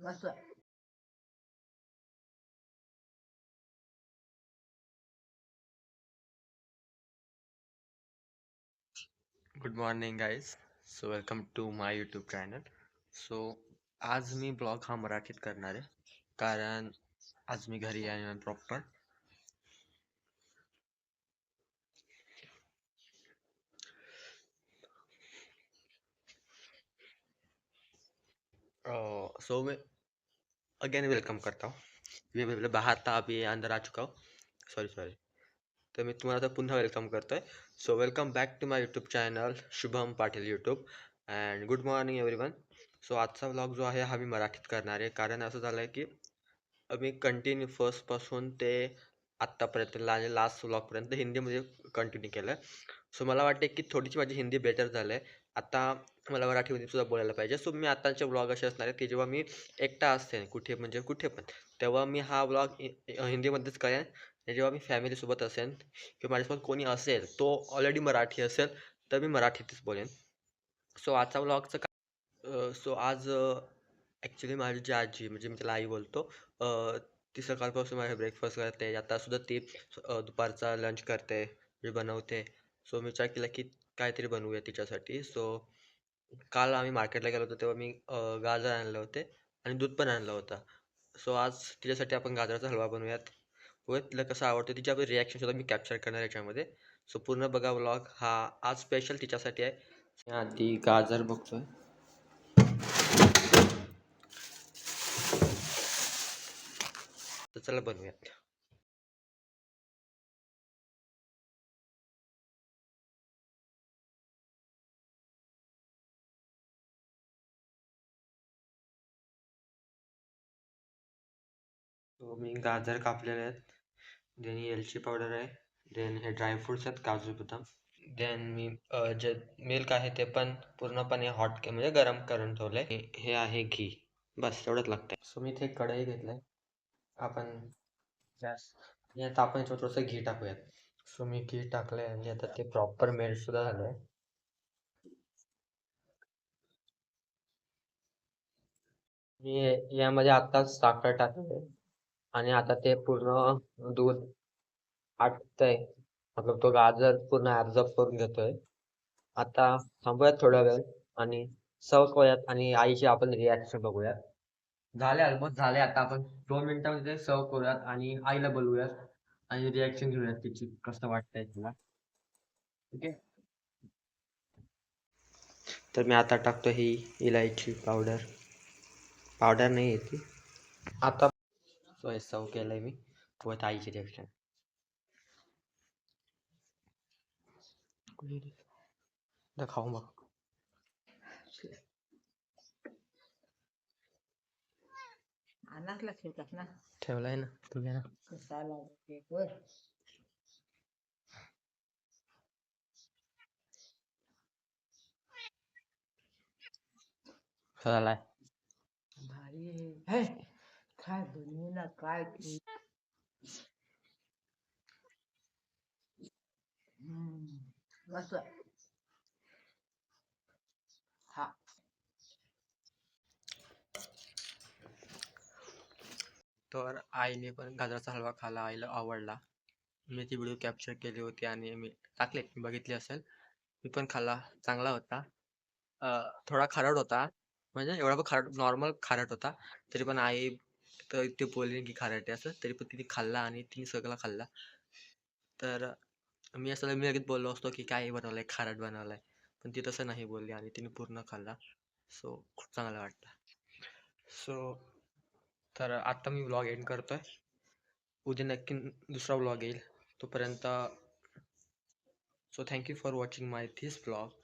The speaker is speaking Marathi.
असं good morning guys so welcome to my YouTube channel so आज मी ब्लॉग हा मराठीत करणार आहे. कारण आज मी घरी आहे प्रॉपर सो मैं अगेन वेलकम करता हूँ। मी मतलब बाहर था अभी अंदर आ चुका हूँ। सॉरी सॉरी तर मी तुम्हाला आता पुन्हा वेलकम करतो आहे so welcome back to my YouTube channel Shubham Patil YouTube and good morning everyone so आजचा व्लॉग जो आहे हा मी मराठीत करणार आहे कारण असं झालं आहे की मी कंटिन्यू फर्स्टपासून ते आत्तापर्यंत ला लास्ट व्लॉगपर्यंत हिंदीमध्ये कंटिन्यू केलं आहे सो मला वाटते की थोडीशी माझी हिंदी बेटर झालं आहे आता मला मराठीमध्ये सुद्धा बोलायला पाहिजे. सो मी आत्ताचे ब्लॉग असे असणार आहेत की जेव्हा मी एकटा असते कुठे म्हणजे कुठे पण तेव्हा मी हा ब्लॉग हिंदीमध्येच करेन. जेव्हा मी फॅमिलीसोबत असेन किंवा माझ्यासोबत कोणी असेल तो ऑलरेडी मराठी असेल तर मी मराठीतच बोलेन. सो आजचा ब्लॉगचं का सो आज ॲक्च्युली माझी जी आजी म्हणजे मी त्याला आई बोलतो ती सकाळपासून माझे ब्रेकफास्ट करते. आतासुद्धा ती दुपारचा लंच करते म्हणजे बनवते. सो मी विचार केला की काहीतरी बनवूया तिच्यासाठी. सो काल आम्ही मार्केटला गेलो होतो तेव्हा मी गाजर आणले होते आणि दूध पण आणलं होतं. सो आज तिच्यासाठी आपण गाजराचा हलवा बनवूयात. बघूया तिला कसं आवडतं? तिच्या आपण रिॲक्शन सुद्धा मी कॅप्चर करणार याच्यामध्ये. सो पूर्ण बघा व्लॉग हा आज स्पेशल तिच्यासाठी आहे. आधी गाजर बघतोय. तर चला बनवूयात. सो मी गाजर कापलेले आहेत. देन एलची पावडर आहे. देन हे ड्रायफ्रुट्स आहेत काजू बदाम. देन मी जे मिल्क आहे ते पण पूर्णपणे हॉट म्हणजे गरम करून ठेवलंय. हे आहे घी. बस एवढंच लागतंय. सो मी इथे कढई घेतलंय. आपण गॅस आणि आता आपण याच्यावर थोडंसं घी टाकूयात. सो मी घी टाकलंय आणि आता ते प्रॉपर मेल्ट सुद्धा झालंय. मी यामध्ये आत्ताच साखर टाकले आणि आता ते पूर्ण दूध आटतंय. मतलब तो गाजर पूर्ण ऍब्झॉर्ब करून घेतोय. आता थांबूयात थोडा वेळ आणि सर्व करूयात आणि आईची आपण रिॲक्शन बघूयात. झाले ऑलमोस्ट झाले आता आपण दोन मिनिटांमध्ये सर्व करूयात आणि आईला बोलवूयात आणि रिॲक्शन घेऊयात तिची कसं वाटतंय तिला. ठीक आहे? तर मी आता टाकतो ही इलायची पावडर पावडर नाही येते ती. आता सो हे सर्व केलंय मी बघूयात आईची रिॲक्शन खाऊ मग अनासला ठेवतात ना ठेवलाय ना तू घे ना कसाला केकवर झालाय भारी आहे. हे, काय बनवू काय मस्त हा तर आईने पण गाजराचा हलवा खाला आईला आवडला. मी ती व्हिडिओ कॅप्चर केली होती आणि मी टाकले. मी बघितली असेल. मी पण खाल्ला. चांगला होता. थोडा खारट होता. म्हणजे एवढा पण खारट नॉर्मल खारट होता. तरी पण आई तर ते बोलले की खारट आहे असं तरी पण तिने खाल्ला आणि तिने सगळं खाल्ला. तर मी असं मी लगेच बोललो असतो की काय बनवलंय? खारट बनवलंय. पण ती तसं नाही बोलली आणि तिने पूर्ण खाल्ला. सो खूप चांगला वाटतं सो तर आत्ता मी व्लॉग एंड करतोय. उद्या नक्की दुसरा व्लॉग येईल. तोपर्यंत so thank you for watching my this blog